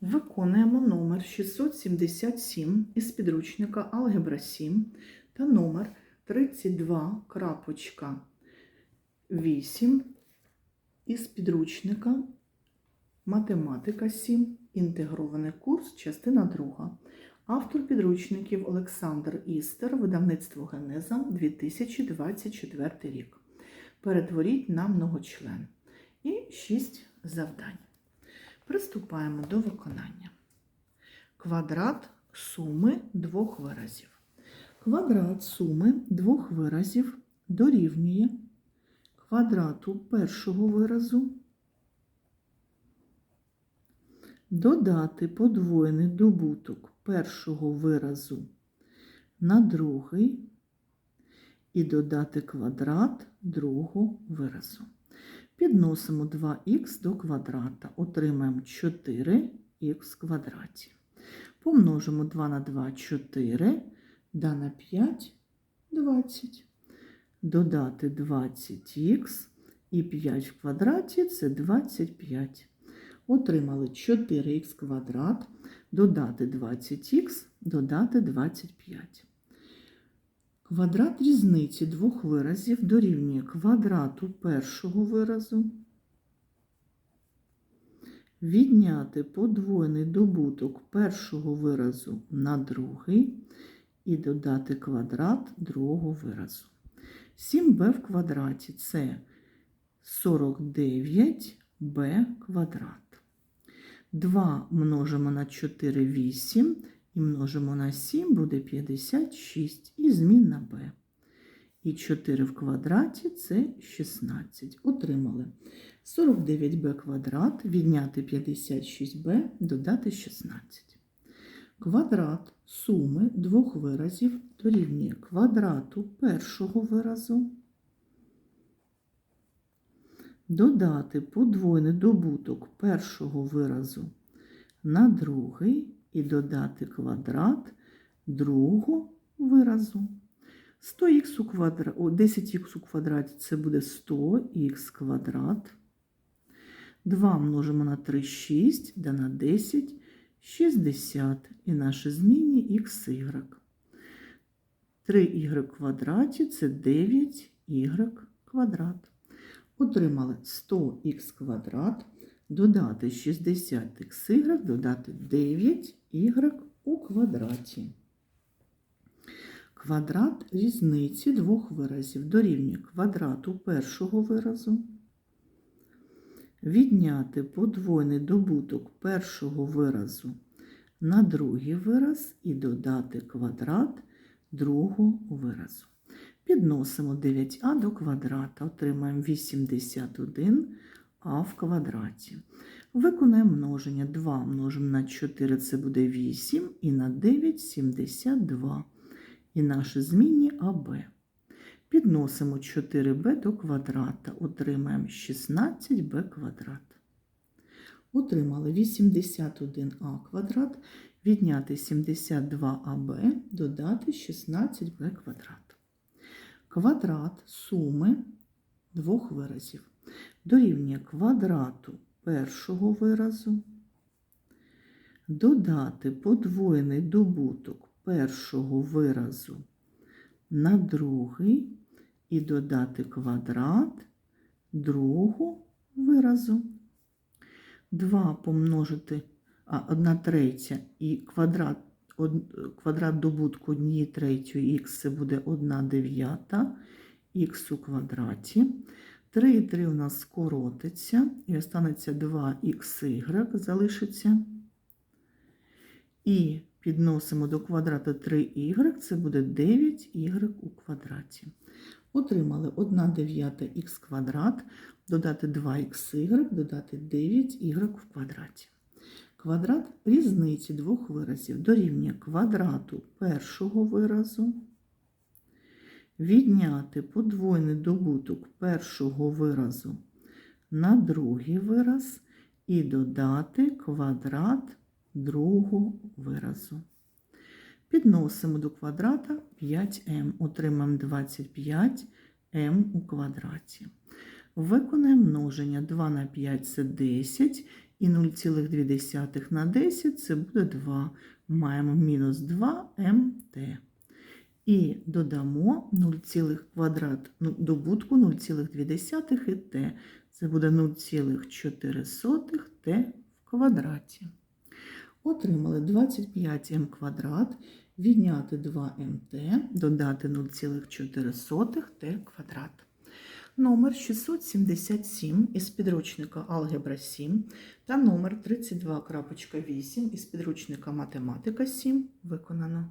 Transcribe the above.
Виконуємо номер 677 із підручника Алгебра 7 та номер 32.8 із підручника Математика 7. Інтегрований курс, частина 2. Автор підручників Олександр Істер, видавництво Генеза 2024 рік. Перетворіть на многочлен. І 6 завдань. Приступаємо до виконання. Квадрат суми двох виразів. Квадрат суми двох виразів дорівнює квадрату першого виразу додати подвоєний добуток першого виразу на другий і додати квадрат другого виразу. Підносимо 2х до квадрата, отримаємо 4х квадраті. Помножимо 2 на 2 4, да на 5 20. Додати 20х і 5 в квадраті це 25. Отримали 4х квадрат, додати 20х, додати 25. Квадрат різниці двох виразів дорівнює квадрату першого виразу, відняти подвоєний добуток першого виразу на другий і додати квадрат другого виразу. 7b в квадраті це 49b квадрат. 2 множимо на 4 8 і множимо на 7 буде 56 і змінна b. І 4 в квадраті це 16. Отримали 49b квадрат, відняти 56b, додати 16. Квадрат суми двох виразів дорівнює квадрату першого виразу. Додати подвойний добуток першого виразу на другий і додати квадрат другого виразу. 100х у квадраті, 10х у квадраті це буде 100х квадрат. 2 множимо на 3 6, да на 10 60. І наші змінні xy. 3y квадраті це 9y квадрат. Отримали 100х квадрат, додати 60xy, додати 9y у квадраті. Квадрат різниці двох виразів дорівнює квадрату першого виразу, відняти подвойний добуток першого виразу на другий вираз і додати квадрат другого виразу. Підносимо 9а до квадрата, отримаємо 81а в квадраті. Виконаємо множення 2 множимо на 4 це буде 8 і на 9 72. І наші змінні АБ. Підносимо 4b до квадрата, отримаємо 16b квадрат. Отримали 81а квадрат, відняти 72аб, додати 16b квадрат. Квадрат суми двох виразів. Дорівнює квадрату першого виразу, додати подвоєний добуток першого виразу на другий і додати квадрат другого виразу. 2 помножити а 1 третя і квадрат квадрат добутку 1 третьої х це буде 1 дев'ята х у квадраті. 3 і 3 у нас скоротиться, і останеться 2xy залишиться. І підносимо до квадрата 3y, це буде 9y у квадраті. Отримали 1 дев'ята х квадрат, додати 2xy, додати 9y в квадраті. Квадрат різниці двох виразів дорівнює квадрату першого виразу, відняти подвойний добуток першого виразу на другий вираз і додати квадрат другого виразу. Підносимо до квадрата 5m, отримаємо 25m у квадраті. Виконаємо множення 2 на 5 це 10, І 0,2 на 10 це буде 2. Маємо мінус 2 МТ. І додамо 0, квадрат ну, добутку 0,2 і t. Це буде 0,4 t в квадраті. Отримали 25 м квадрат, відняти 2 МТ, додати 0,4 t квадрат. Номер 677 із підручника Алгебра 7 та номер 32.8 із підручника Математика 7 виконано.